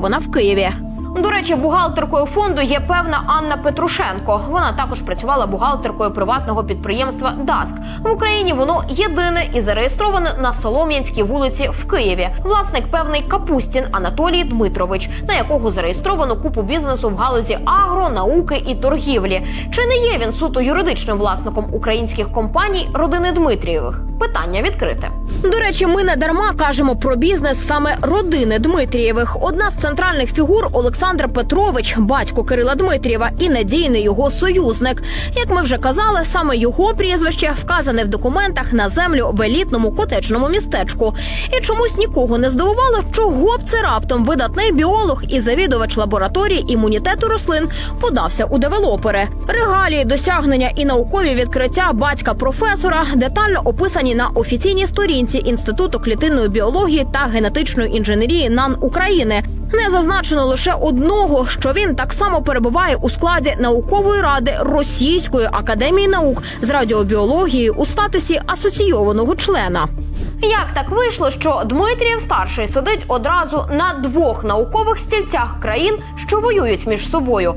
вона в Києві. До речі, бухгалтеркою фонду є певна Анна Петрушенко. Вона також працювала бухгалтеркою приватного підприємства Даск. В Україні воно єдине і зареєстроване на Солом'янській вулиці в Києві. Власник певний Капустін Анатолій Дмитрович, на якого зареєстровано купу бізнесу в галузі агро, науки і торгівлі. Чи не є він суто юридичним власником українських компаній родини Дмитрієвих? Питання відкрите. До речі, ми не дарма кажемо про бізнес саме родини Дмитрієвих. Одна з центральних фігур Олександр Петрович, батько Кирила Дмитрієва і надійний його союзник. Як ми вже казали, саме його прізвище вказане в документах на землю в елітному котечному містечку. І чомусь нікого не здивувало, чого б це раптом видатний біолог і завідувач лабораторії імунітету рослин подався у девелопери. Регалії, досягнення і наукові відкриття батька професора детально описані на офіційній сторінці Інституту клітинної біології та генетичної інженерії НАН України. Не зазначено лише одного, що він так само перебуває у складі наукової ради Російської академії наук з радіобіології у статусі асоційованого члена. Як так вийшло, що Дмитрієв старший сидить одразу на двох наукових стільцях країн, що воюють між собою?